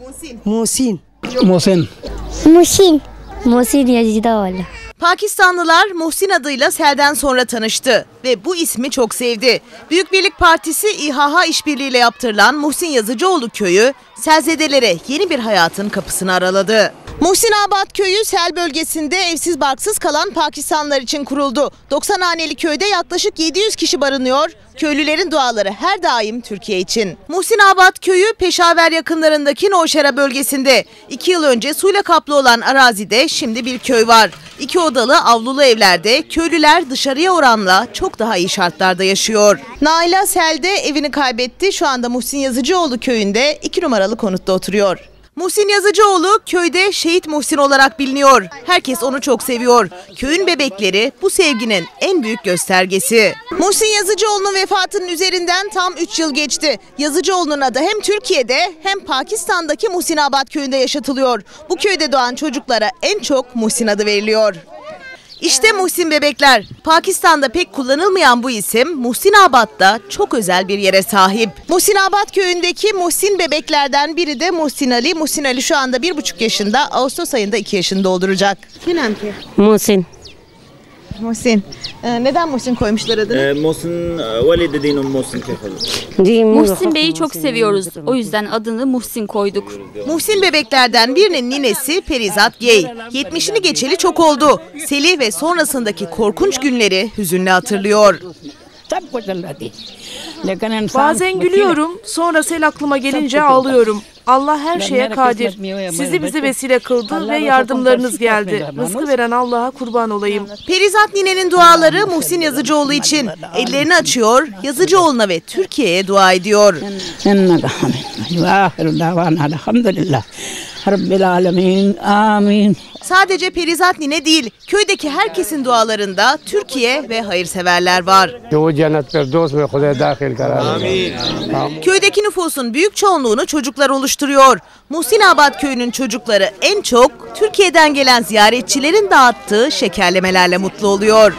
Muhsin. Muhsin. Muhsin. Muhsin Yazıcıoğlu. Pakistanlılar Muhsin adıyla selden sonra tanıştı ve bu ismi çok sevdi. Büyük Birlik Partisi İHH işbirliğiyle yaptırılan Muhsin Yazıcıoğlu köyü selzedelere yeni bir hayatın kapısını araladı. Muhsin Abad köyü sel bölgesinde evsiz barksız kalan Pakistanlılar için kuruldu. 90 haneli köyde yaklaşık 700 kişi barınıyor. Köylülerin duaları her daim Türkiye için. Muhsin Abad köyü Peşaver yakınlarındaki Noşera bölgesinde. İki yıl önce suyla kaplı olan arazide şimdi bir köy var. İki odalı avlulu evlerde köylüler dışarıya oranla çok daha iyi şartlarda yaşıyor. Naila Selde evini kaybetti. Şu anda Muhsin Yazıcıoğlu köyünde iki numaralı konutta oturuyor. Muhsin Yazıcıoğlu köyde Şehit Muhsin olarak biliniyor. Herkes onu çok seviyor. Köyün bebekleri bu sevginin en büyük göstergesi. Muhsin Yazıcıoğlu'nun vefatının üzerinden tam 3 yıl geçti. Yazıcıoğlu'nun adı hem Türkiye'de hem Pakistan'daki Muhsinabad köyünde yaşatılıyor. Bu köyde doğan çocuklara en çok Muhsin adı veriliyor. İşte Muhsin Bebekler. Pakistan'da pek kullanılmayan bu isim Muhsinabad'da çok özel bir yere sahip. Muhsinabad köyündeki Muhsin Bebeklerden biri de Muhsin Ali. Muhsin Ali şu anda bir buçuk yaşında. Ağustos ayında iki yaşını dolduracak. Kenan ki. Muhsin. Muhsin. Ee, neden Muhsin koymuşlar adını? E, Muhsin, e, veli dediğin Muhsin kefalı. Muhsin Bey'i çok seviyoruz. O yüzden adını Muhsin koyduk. Muhsin bebeklerden birinin ninesi Perizat Gey. 70'ini geçeli çok oldu. Selih ve sonrasındaki korkunç günleri hüzünle hatırlıyor. Bazen gülüyorum, sonra sel aklıma gelince ağlıyorum. Allah her şeye kadir. Sizi bize vesile kıldı ve yardımlarınız geldi. Rızkı veren Allah'a kurban olayım. Perizat ninenin duaları Muhsin Yazıcıoğlu için. Ellerini açıyor, Yazıcıoğlu'na ve Türkiye'ye dua ediyor. Rabbil alemin. Amin. Sadece Perizat Nine değil, köydeki herkesin dualarında Türkiye ve hayırseverler var. Köydeki nüfusun büyük çoğunluğunu çocuklar oluşturuyor. Muhsinabad köyünün çocukları en çok Türkiye'den gelen ziyaretçilerin dağıttığı şekerlemelerle mutlu oluyor.